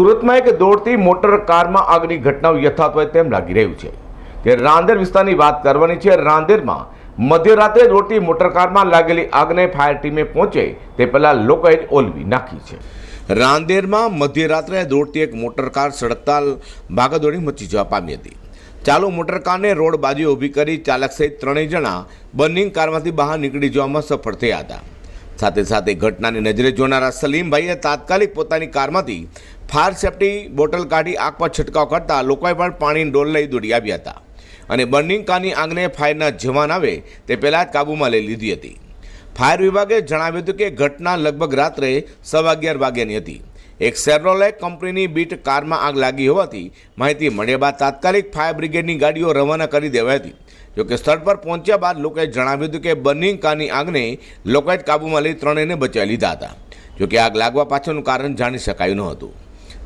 સુરતમાં એક દોડતી મોટર કારમાં આગની ઘટનાઓ યથાર્થ હોય તેમ લાગી રહ્યું છે. ત્યારે રાંદેર વિસ્તારની વાત કરવાની છે. રાંદેરમાં મધ્યરાત્રે દોડતી મોટર કારમાં લાગેલી આગને ફાયર ટીમે પહોંચે તે પહેલાં લોકોએ ઓલવી નાખી છે. રાંદેરમાં મધ્યરાત્રે દોડતી એક મોટર કાર સળગતા ભાગદોડી મચી જવા પામી હતી. ચાલુ મોટર કારને રોડ બાજુ ઊભી કરી ચાલક સહિત ત્રણેય જણા બર્નિંગ કારમાંથી બહાર નીકળી જવામાં સફળ થયા હતા. સાથે સાથે ઘટનાની નજરે જોનારા સલીમભાઈએ તાત્કાલિક પોતાની કારમાંથી ફાયર સેફટી બોટલ કાઢી આગ પર છંટકાવ કરતાં લોકોએ પણ પાણીની ડોલ લઈ દોડી આવ્યા હતા. અને બર્નિંગ કારની આગને ફાયરના જવાન આવે તે પહેલાં જ કાબૂમાં લઈ લીધી હતી. ફાયર વિભાગે જણાવ્યું હતું કે ઘટના લગભગ રાત્રે સવા અગિયાર વાગ્યાની હતી. એક સેવરોલે કંપનીની બીટ કારમાં આગ લાગી હોવાથી માહિતી મળ્યા બાદ તાત્કાલિક ફાયર બ્રિગેડની ગાડીઓ રવાના કરી દેવાઈ હતી. જોકે સ્થળ પર પહોંચ્યા બાદ લોકોએ જણાવ્યું હતું કે બર્નિંગ કારની આગને લોકોએ જ કાબૂમાં લઈ ત્રણેયને બચાવી લીધા હતા. જોકે આગ લાગવા પાછળનું કારણ જાણી શકાયું ન હતું.